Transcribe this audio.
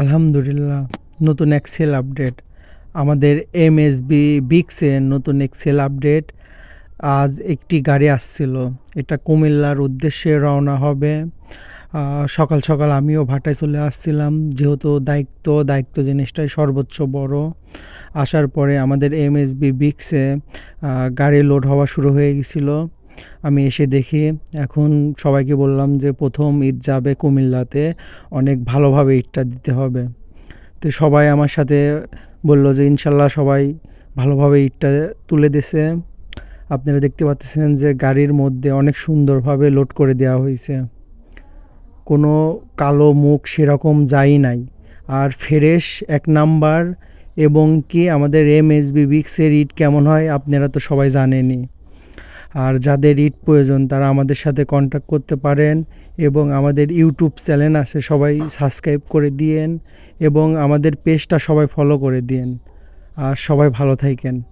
আলহামদুলিল্লাহ, নতুন Excel update আমাদের এম এস বি বিক্সে নতুন এক্সেল আপডেট আজ একটি গাড়ি আসছিল। এটা কুমিল্লার উদ্দেশ্যে রওনা হবে। সকাল সকাল আমিও ভাটায় চলে আসছিলাম। যেহেতু দায়িত্ব দায়িত্ব জিনিসটাই সর্বোচ্চ বড়। আসার পরে আমাদের এম এস বিক্সে গাড়ি লোড হওয়া শুরু হয়ে গেছিল। আমি এসে দেখি এখন সবাইকে বললাম যে প্রথম ঈদ যাবে কুমিল্লাতে, অনেক ভালোভাবে ঈদটা দিতে হবে। তো সবাই আমার সাথে বলল যে ইনশাল্লাহ সবাই ভালোভাবে ঈদটা তুলে দিছে আপনারা দেখতে পাচ্ছেন যে গাড়ির মধ্যে অনেক সুন্দরভাবে লোড করে দেওয়া হয়েছে। কোনো কালো মুখ সেরকম যাই নাই। আর ফ্রেশ এক নাম্বার এবং কি আমাদের এম এস বি বিক্সের ইট কেমন হয় আপনারা তো সবাই জানেনই। আর যাদের ইট প্রয়োজন তারা আমাদের সাথে কন্ট্যাক্ট করতে পারেন এবং আমাদের ইউটিউব চ্যানেল আছে, সবাই সাবস্ক্রাইব করে দিয়েন এবং আমাদের পেজটা সবাই ফলো করে দিয়েন। আর সবাই ভালো থাকেন।